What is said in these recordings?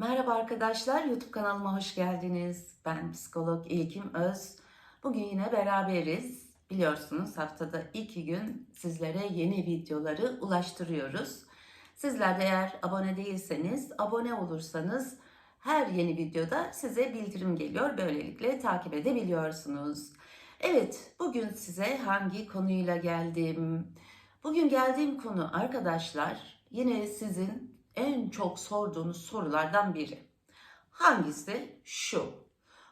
Merhaba arkadaşlar, YouTube kanalıma hoş geldiniz. Ben psikolog İlkim Öz. Bugün yine beraberiz. Biliyorsunuz haftada iki gün sizlere yeni videoları ulaştırıyoruz. Sizler de eğer abone değilseniz, abone olursanız her yeni videoda size bildirim geliyor. Böylelikle takip edebiliyorsunuz. Evet, bugün size hangi konuyla geldim? Bugün geldiğim konu arkadaşlar yine sizin en çok sorduğunuz sorulardan biri. Hangisi? Şu.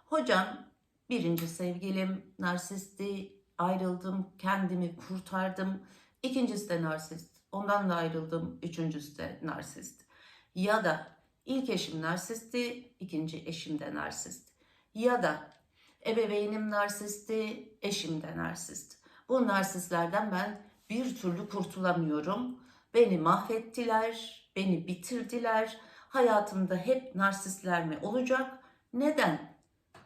Hocam birinci sevgilim narsisti, ayrıldım, kendimi kurtardım. İkincisi de narsist, ondan da ayrıldım. Üçüncüsü de narsist. Ya da ilk eşim narsisti, ikinci eşim de narsist. Ya da ebeveynim narsisti, eşim de narsist. Bu narsistlerden ben bir türlü kurtulamıyorum. Beni mahvettiler, beni bitirdiler. Hayatımda hep narsistler mi olacak? Neden?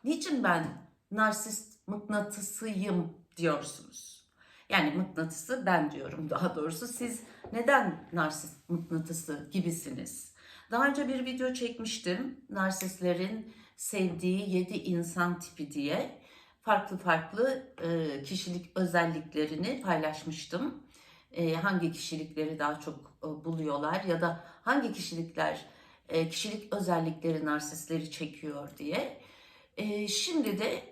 Niçin ben narsist mıknatısıyım diyorsunuz? Yani mıknatısı ben diyorum daha doğrusu. Siz neden narsist mıknatısı gibisiniz? Daha önce bir video çekmiştim. Narsistlerin sevdiği 7 insan tipi diye farklı farklı kişilik özelliklerini paylaşmıştım. E, hangi kişilikleri daha çok e, buluyorlar ya da hangi kişilikler e, kişilik özellikleri narsistleri çekiyor diye. Şimdi de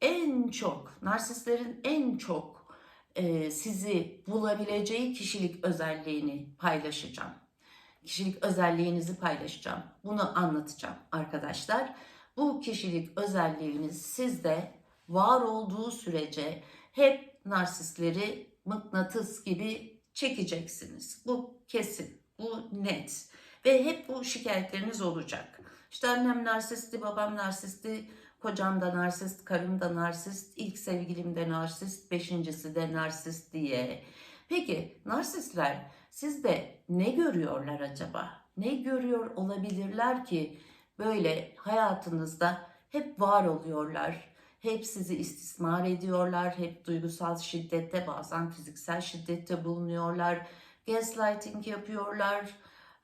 en çok narsistlerin en çok sizi bulabileceği kişilik özelliğini paylaşacağım. Kişilik özelliğinizi paylaşacağım. Bunu anlatacağım arkadaşlar. Bu kişilik özelliğiniz sizde var olduğu sürece hep narsistleri mıknatıs gibi çekeceksiniz. Bu kesin, bu net ve hep bu şikayetleriniz olacak. İşte annem narsisti, babam narsisti, kocam da narsist, karım da narsist, ilk sevgilim de narsist, beşincisi de narsist diye. Peki narsistler sizde ne görüyorlar acaba? Ne görüyor olabilirler ki böyle hayatınızda hep var oluyorlar? Hep sizi istismar ediyorlar, hep duygusal şiddette bazen fiziksel şiddette bulunuyorlar, gaslighting yapıyorlar,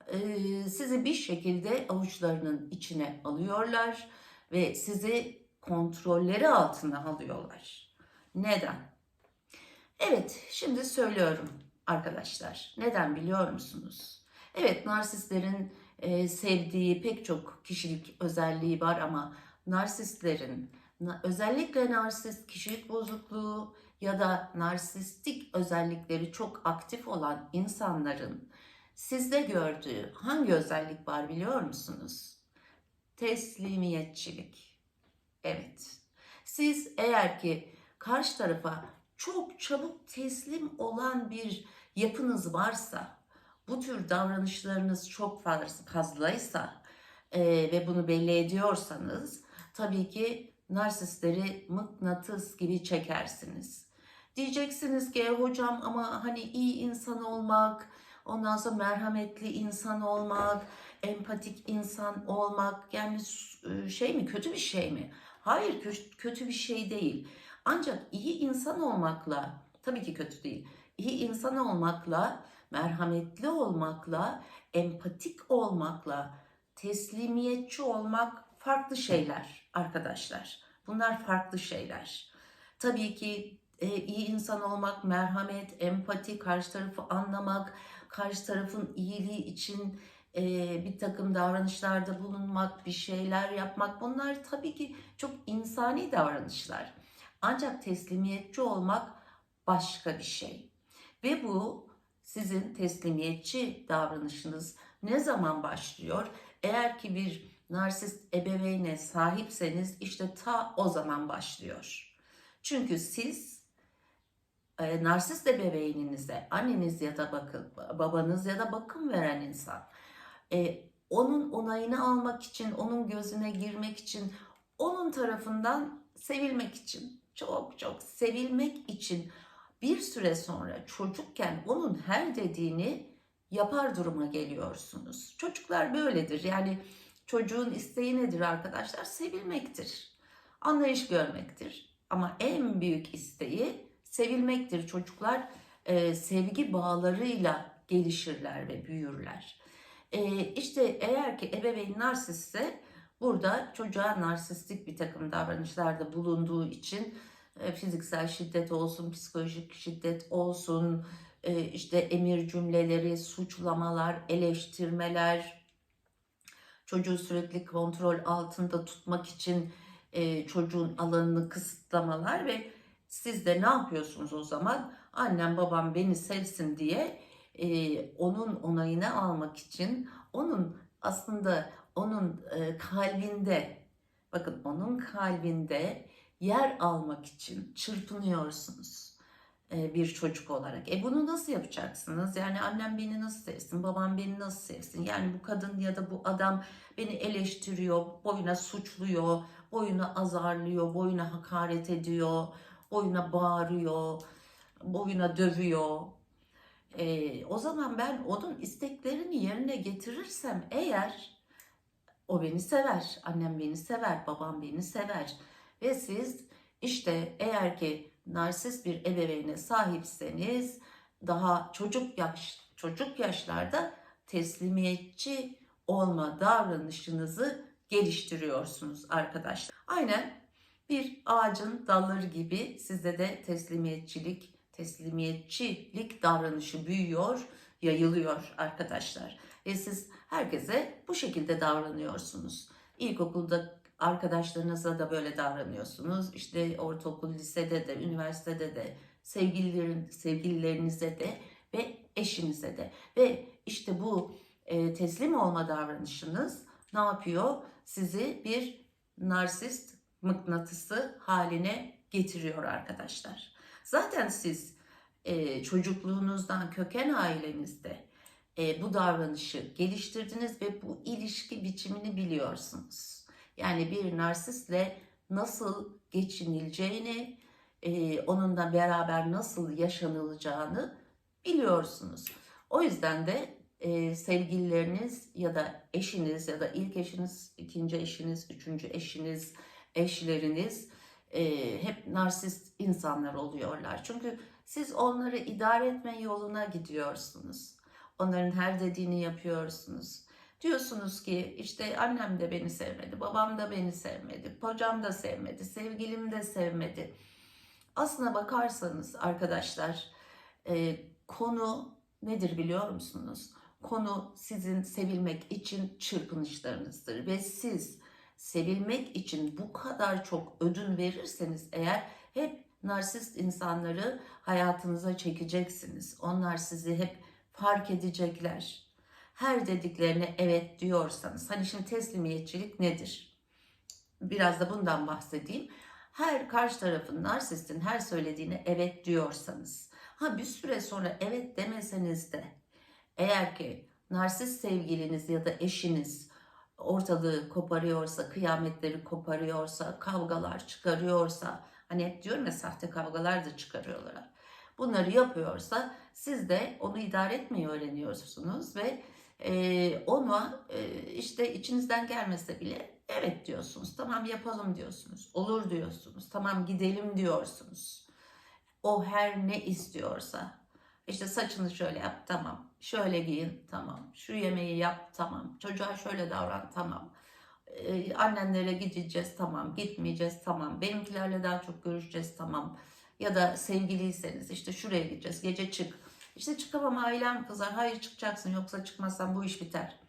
ee, sizi bir şekilde avuçlarının içine alıyorlar ve sizi kontrolleri altına alıyorlar. Neden? Evet, şimdi söylüyorum arkadaşlar. Neden biliyor musunuz? Evet, narsistlerin e, sevdiği pek çok kişilik özelliği var ama narsistlerin özellikle narsist kişilik bozukluğu ya da narsistik özellikleri çok aktif olan insanların sizde gördüğü hangi özellik var biliyor musunuz? Teslimiyetçilik. Evet. Siz eğer ki karşı tarafa çok çabuk teslim olan bir yapınız varsa, bu tür davranışlarınız çok fazlaysa e, ve bunu belli ediyorsanız tabii ki narsistleri mıknatıs gibi çekersiniz. Diyeceksiniz ki hocam ama hani iyi insan olmak, ondan sonra merhametli insan olmak, empatik insan olmak yani şey mi kötü bir şey mi? Hayır kötü bir şey değil. Ancak iyi insan olmakla tabii ki kötü değil. İyi insan olmakla, merhametli olmakla, empatik olmakla, teslimiyetçi olmak farklı şeyler arkadaşlar. Bunlar farklı şeyler. Tabii ki e, iyi insan olmak, merhamet, empati, karşı tarafı anlamak, karşı tarafın iyiliği için e, bir takım davranışlarda bulunmak, bir şeyler yapmak bunlar tabii ki çok insani davranışlar. Ancak teslimiyetçi olmak başka bir şey. Ve bu sizin teslimiyetçi davranışınız ne zaman başlıyor? Eğer ki bir narsist ebeveyne sahipseniz işte ta o zaman başlıyor. Çünkü siz e, narsist ebeveyninize, anneniz ya da bakın, babanız ya da bakım veren insan, e, onun onayını almak için, onun gözüne girmek için, onun tarafından sevilmek için, çok çok sevilmek için bir süre sonra çocukken onun her dediğini yapar duruma geliyorsunuz. Çocuklar böyledir. Yani çocuğun isteği nedir arkadaşlar? Sevilmektir. Anlayış görmektir. Ama en büyük isteği sevilmektir. Çocuklar e, sevgi bağlarıyla gelişirler ve büyürler. Ee, işte eğer ki ebeveyn narsistse burada çocuğa narsistik bir takım davranışlarda bulunduğu için e, fiziksel şiddet olsun, psikolojik şiddet olsun, e, işte emir cümleleri, suçlamalar, eleştirmeler, çocuğu sürekli kontrol altında tutmak için e, çocuğun alanını kısıtlamalar ve siz de ne yapıyorsunuz o zaman? Annem babam beni sevsin diye e, onun onayını almak için onun aslında onun e, kalbinde bakın onun kalbinde yer almak için çırpınıyorsunuz bir çocuk olarak. E bunu nasıl yapacaksınız? Yani annem beni nasıl sevsin, babam beni nasıl sevsin? Yani bu kadın ya da bu adam beni eleştiriyor, boyuna suçluyor, boyuna azarlıyor, boyuna hakaret ediyor, boyuna bağırıyor, boyuna dövüyor. E, o zaman ben onun isteklerini yerine getirirsem eğer o beni sever, annem beni sever, babam beni sever ve siz işte eğer ki narsist bir ebeveyne sahipseniz daha çocuk yaş çocuk yaşlarda teslimiyetçi olma davranışınızı geliştiriyorsunuz arkadaşlar. Aynen bir ağacın dalları gibi sizde de teslimiyetçilik, teslimiyetçilik davranışı büyüyor, yayılıyor arkadaşlar. Ve siz herkese bu şekilde davranıyorsunuz. İlkokulda arkadaşlarınızla da böyle davranıyorsunuz. İşte ortaokul, lisede de, üniversitede de, sevgililerin, sevgililerinize de ve eşinize de. Ve işte bu e, teslim olma davranışınız ne yapıyor? Sizi bir narsist mıknatısı haline getiriyor arkadaşlar. Zaten siz e, çocukluğunuzdan, köken ailenizde e, bu davranışı geliştirdiniz ve bu ilişki biçimini biliyorsunuz. Yani bir narsistle nasıl geçinileceğini, e, onunla beraber nasıl yaşanılacağını biliyorsunuz. O yüzden de e, sevgilileriniz ya da eşiniz ya da ilk eşiniz, ikinci eşiniz, üçüncü eşiniz, eşleriniz e, hep narsist insanlar oluyorlar. Çünkü siz onları idare etme yoluna gidiyorsunuz. Onların her dediğini yapıyorsunuz. Diyorsunuz ki işte annem de beni sevmedi, babam da beni sevmedi, kocam da sevmedi, sevgilim de sevmedi. Aslına bakarsanız arkadaşlar e, konu nedir biliyor musunuz? Konu sizin sevilmek için çırpınışlarınızdır ve siz sevilmek için bu kadar çok ödün verirseniz eğer hep narsist insanları hayatınıza çekeceksiniz. Onlar sizi hep fark edecekler. Her dediklerine evet diyorsanız, hani şimdi teslimiyetçilik nedir? Biraz da bundan bahsedeyim. Her karşı tarafın, narsistin her söylediğine evet diyorsanız, ha bir süre sonra evet demeseniz de, eğer ki narsist sevgiliniz ya da eşiniz ortalığı koparıyorsa, kıyametleri koparıyorsa, kavgalar çıkarıyorsa, hani hep diyorum ya sahte kavgalar da çıkarıyorlar. Bunları yapıyorsa siz de onu idare etmeyi öğreniyorsunuz ve e, ona e, işte içinizden gelmese bile evet diyorsunuz. Tamam yapalım diyorsunuz. Olur diyorsunuz. Tamam gidelim diyorsunuz. O her ne istiyorsa. İşte saçını şöyle yap tamam. Şöyle giyin tamam. Şu yemeği yap tamam. Çocuğa şöyle davran tamam. Ee, annenlere gideceğiz tamam. Gitmeyeceğiz tamam. Benimkilerle daha çok görüşeceğiz tamam. Ya da sevgiliyseniz işte şuraya gideceğiz. Gece çık. İşte çıkamam ailem kızar. Hayır çıkacaksın yoksa çıkmazsan bu iş biter.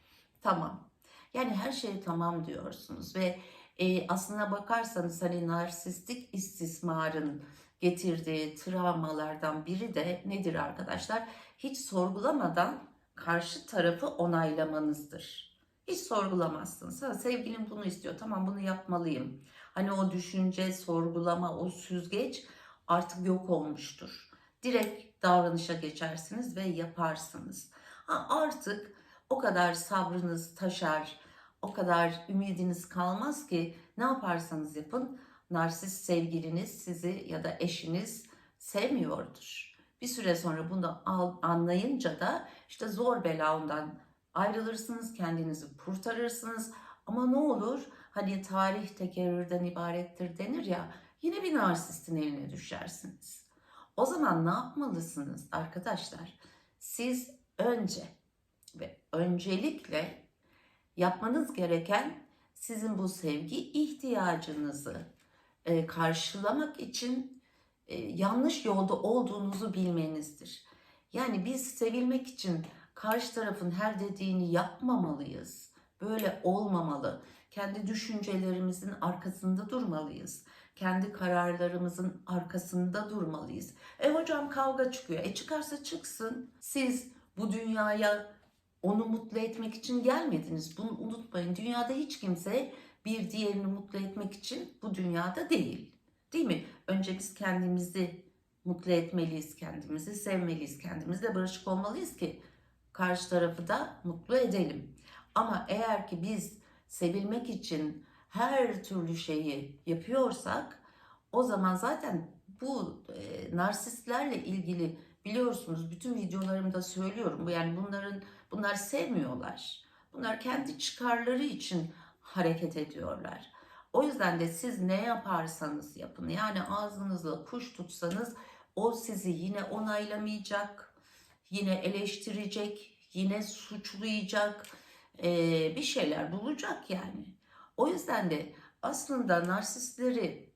Tamam. Yani her şey tamam diyorsunuz ve e, aslına bakarsanız hani narsistik istismarın getirdiği travmalardan biri de nedir arkadaşlar? Hiç sorgulamadan karşı tarafı onaylamanızdır. Hiç sorgulamazsınız. Ha, sevgilim bunu istiyor. Tamam bunu yapmalıyım. Hani o düşünce, sorgulama, o süzgeç artık yok olmuştur. Direkt davranışa geçersiniz ve yaparsınız. Ha, artık o kadar sabrınız taşar, o kadar ümidiniz kalmaz ki ne yaparsanız yapın narsist sevgiliniz sizi ya da eşiniz sevmiyordur. Bir süre sonra bunu anlayınca da işte zor bela ondan ayrılırsınız, kendinizi kurtarırsınız. Ama ne olur hani tarih tekerrürden ibarettir denir ya yine bir narsistin eline düşersiniz. O zaman ne yapmalısınız arkadaşlar? Siz önce ve öncelikle yapmanız gereken sizin bu sevgi ihtiyacınızı e, karşılamak için e, yanlış yolda olduğunuzu bilmenizdir. Yani biz sevilmek için karşı tarafın her dediğini yapmamalıyız. Böyle olmamalı. Kendi düşüncelerimizin arkasında durmalıyız. Kendi kararlarımızın arkasında durmalıyız. E hocam kavga çıkıyor. E çıkarsa çıksın. Siz bu dünyaya onu mutlu etmek için gelmediniz. Bunu unutmayın. Dünyada hiç kimse bir diğerini mutlu etmek için bu dünyada değil. Değil mi? Önce biz kendimizi mutlu etmeliyiz, kendimizi sevmeliyiz, kendimizle barışık olmalıyız ki karşı tarafı da mutlu edelim. Ama eğer ki biz sevilmek için her türlü şeyi yapıyorsak o zaman zaten bu e, narsistlerle ilgili biliyorsunuz bütün videolarımda söylüyorum. Yani bunların bunlar sevmiyorlar. Bunlar kendi çıkarları için hareket ediyorlar. O yüzden de siz ne yaparsanız yapın yani ağzınızla kuş tutsanız o sizi yine onaylamayacak, yine eleştirecek, yine suçlayacak, eee, bir şeyler bulacak yani. O yüzden de aslında narsistleri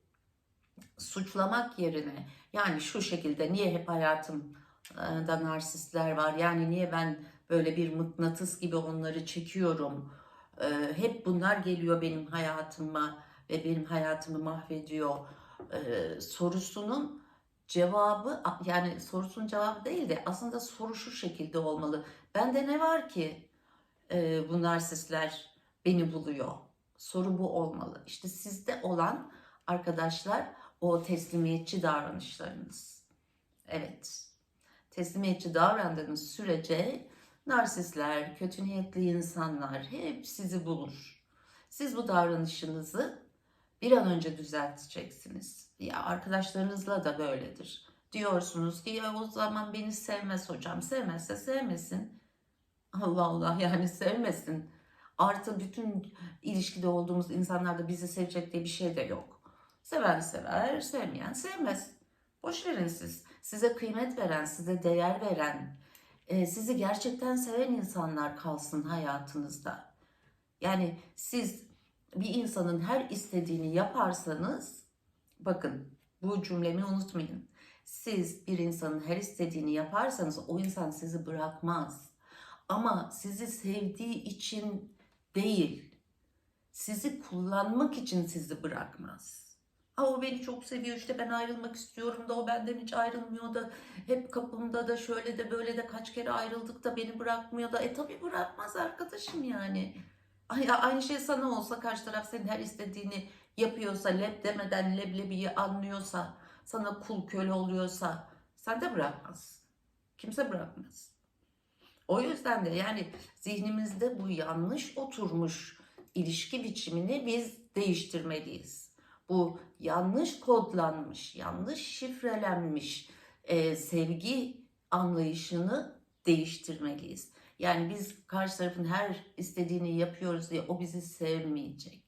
suçlamak yerine yani şu şekilde niye hep hayatımda narsistler var? Yani niye ben böyle bir mıknatıs gibi onları çekiyorum? Ee, hep bunlar geliyor benim hayatıma ve benim hayatımı mahvediyor. Ee, sorusunun cevabı yani sorusunun cevabı değil de aslında soru şu şekilde olmalı. Bende ne var ki e, bu narsistler beni buluyor soru bu olmalı işte sizde olan arkadaşlar o teslimiyetçi davranışlarınız. Evet. Teslimiyetçi davrandığınız sürece narsistler, kötü niyetli insanlar hep sizi bulur. Siz bu davranışınızı bir an önce düzelteceksiniz. Ya arkadaşlarınızla da böyledir. Diyorsunuz ki ya o zaman beni sevmez hocam. Sevmezse sevmesin. Allah Allah yani sevmesin. Artı bütün ilişkide olduğumuz insanlarda bizi sevecek diye bir şey de yok. Seven sever, sevmeyen sevmez. Boş verin siz. Size kıymet veren, size değer veren, e, sizi gerçekten seven insanlar kalsın hayatınızda. Yani siz bir insanın her istediğini yaparsanız, bakın bu cümlemi unutmayın. Siz bir insanın her istediğini yaparsanız o insan sizi bırakmaz. Ama sizi sevdiği için değil, sizi kullanmak için sizi bırakmaz. Aa, o beni çok seviyor işte ben ayrılmak istiyorum da o benden hiç ayrılmıyor da hep kapımda da şöyle de böyle de kaç kere ayrıldık da beni bırakmıyor da e tabi bırakmaz arkadaşım yani. Ay, aynı şey sana olsa karşı taraf senin her istediğini yapıyorsa lep demeden leblebiyi anlıyorsa sana kul köle oluyorsa sen de bırakmaz. Kimse bırakmaz. O yüzden de yani zihnimizde bu yanlış oturmuş ilişki biçimini biz değiştirmeliyiz bu yanlış kodlanmış, yanlış şifrelenmiş e, sevgi anlayışını değiştirmeliyiz. Yani biz karşı tarafın her istediğini yapıyoruz diye o bizi sevmeyecek.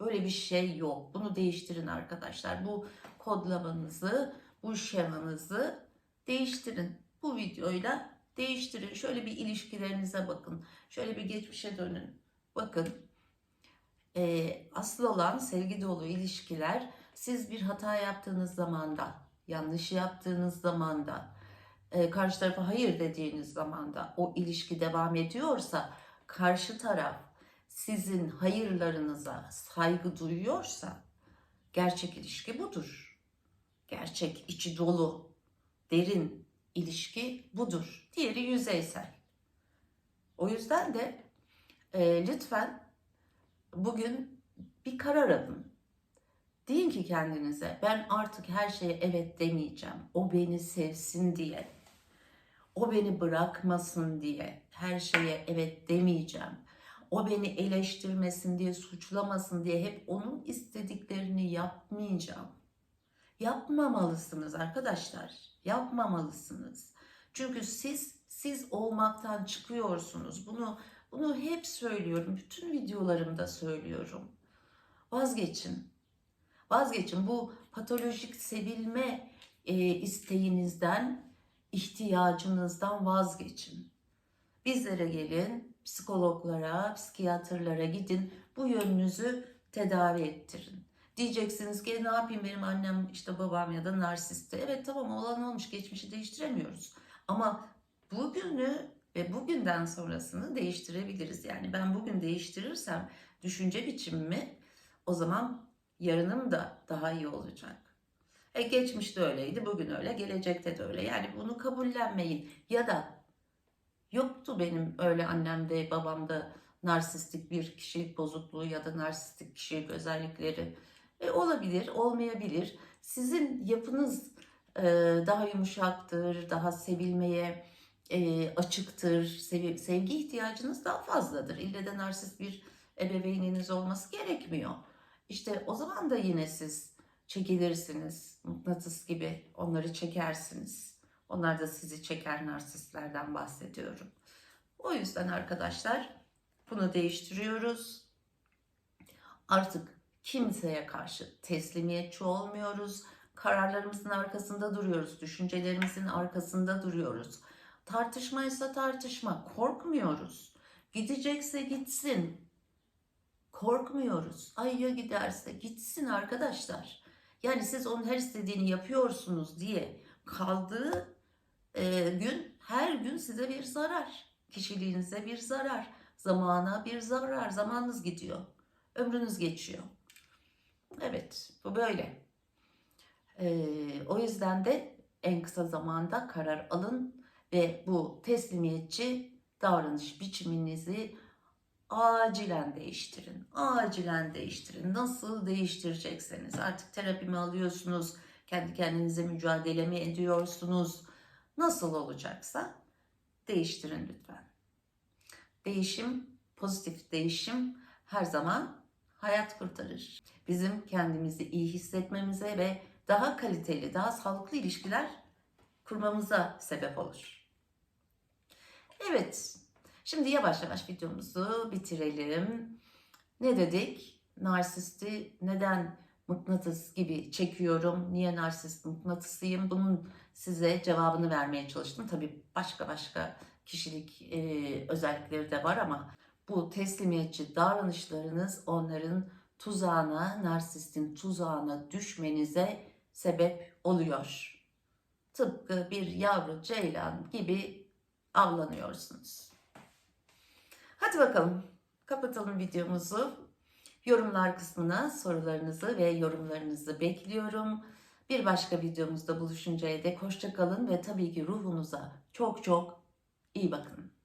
Böyle bir şey yok. Bunu değiştirin arkadaşlar. Bu kodlamanızı, bu şemanızı değiştirin. Bu videoyla değiştirin. Şöyle bir ilişkilerinize bakın. Şöyle bir geçmişe dönün. Bakın e, asıl olan sevgi dolu ilişkiler siz bir hata yaptığınız zamanda, yanlış yaptığınız zamanda, e, karşı tarafa hayır dediğiniz zamanda o ilişki devam ediyorsa karşı taraf sizin hayırlarınıza saygı duyuyorsa gerçek ilişki budur. Gerçek içi dolu, derin ilişki budur. Diğeri yüzeysel. O yüzden de e, lütfen bugün bir karar alın. Deyin ki kendinize ben artık her şeye evet demeyeceğim. O beni sevsin diye. O beni bırakmasın diye her şeye evet demeyeceğim. O beni eleştirmesin diye, suçlamasın diye hep onun istediklerini yapmayacağım. Yapmamalısınız arkadaşlar. Yapmamalısınız. Çünkü siz siz olmaktan çıkıyorsunuz. Bunu bunu hep söylüyorum. Bütün videolarımda söylüyorum. Vazgeçin. Vazgeçin. Bu patolojik sevilme e, isteğinizden, ihtiyacınızdan vazgeçin. Bizlere gelin, psikologlara, psikiyatrlara gidin. Bu yönünüzü tedavi ettirin. Diyeceksiniz ki "E, ne yapayım benim annem işte babam ya da narsistti. Evet tamam olan olmuş geçmişi değiştiremiyoruz. Ama bugünü ve bugünden sonrasını değiştirebiliriz. Yani ben bugün değiştirirsem düşünce biçimimi o zaman yarınım da daha iyi olacak. E geçmişte öyleydi, bugün öyle, gelecekte de öyle. Yani bunu kabullenmeyin. Ya da yoktu benim öyle annemde, babamda narsistik bir kişilik bozukluğu ya da narsistik kişilik özellikleri. E, olabilir, olmayabilir. Sizin yapınız e, daha yumuşaktır, daha sevilmeye e, açıktır, sevi- sevgi ihtiyacınız daha fazladır. İlle de narsist bir ebeveyniniz olması gerekmiyor. İşte o zaman da yine siz çekilirsiniz. Mıknatıs gibi onları çekersiniz. Onlar da sizi çeker narsistlerden bahsediyorum. O yüzden arkadaşlar bunu değiştiriyoruz. Artık kimseye karşı teslimiyetçi olmuyoruz. Kararlarımızın arkasında duruyoruz. Düşüncelerimizin arkasında duruyoruz. Tartışmaysa tartışma. Korkmuyoruz. Gidecekse gitsin. Korkmuyoruz. Ay ya giderse gitsin arkadaşlar. Yani siz onun her istediğini yapıyorsunuz diye kaldığı e, gün her gün size bir zarar. Kişiliğinize bir zarar. Zamana bir zarar. Zamanınız gidiyor. Ömrünüz geçiyor. Evet bu böyle. E, o yüzden de en kısa zamanda karar alın ve bu teslimiyetçi davranış biçiminizi acilen değiştirin. Acilen değiştirin. Nasıl değiştirecekseniz artık terapi mi alıyorsunuz? Kendi kendinize mücadele mi ediyorsunuz? Nasıl olacaksa değiştirin lütfen. Değişim, pozitif değişim her zaman hayat kurtarır. Bizim kendimizi iyi hissetmemize ve daha kaliteli, daha sağlıklı ilişkiler kurmamıza sebep olur. Evet, Şimdi yavaş yavaş videomuzu bitirelim. Ne dedik? Narsisti neden mıknatıs gibi çekiyorum? Niye narsist mıknatısıyım? Bunun size cevabını vermeye çalıştım. Tabii başka başka kişilik e, özellikleri de var ama bu teslimiyetçi davranışlarınız onların tuzağına, narsistin tuzağına düşmenize sebep oluyor. Tıpkı bir yavru ceylan gibi avlanıyorsunuz. Hadi bakalım kapatalım videomuzu. Yorumlar kısmına sorularınızı ve yorumlarınızı bekliyorum. Bir başka videomuzda buluşuncaya dek hoşça kalın ve tabii ki ruhunuza çok çok iyi bakın.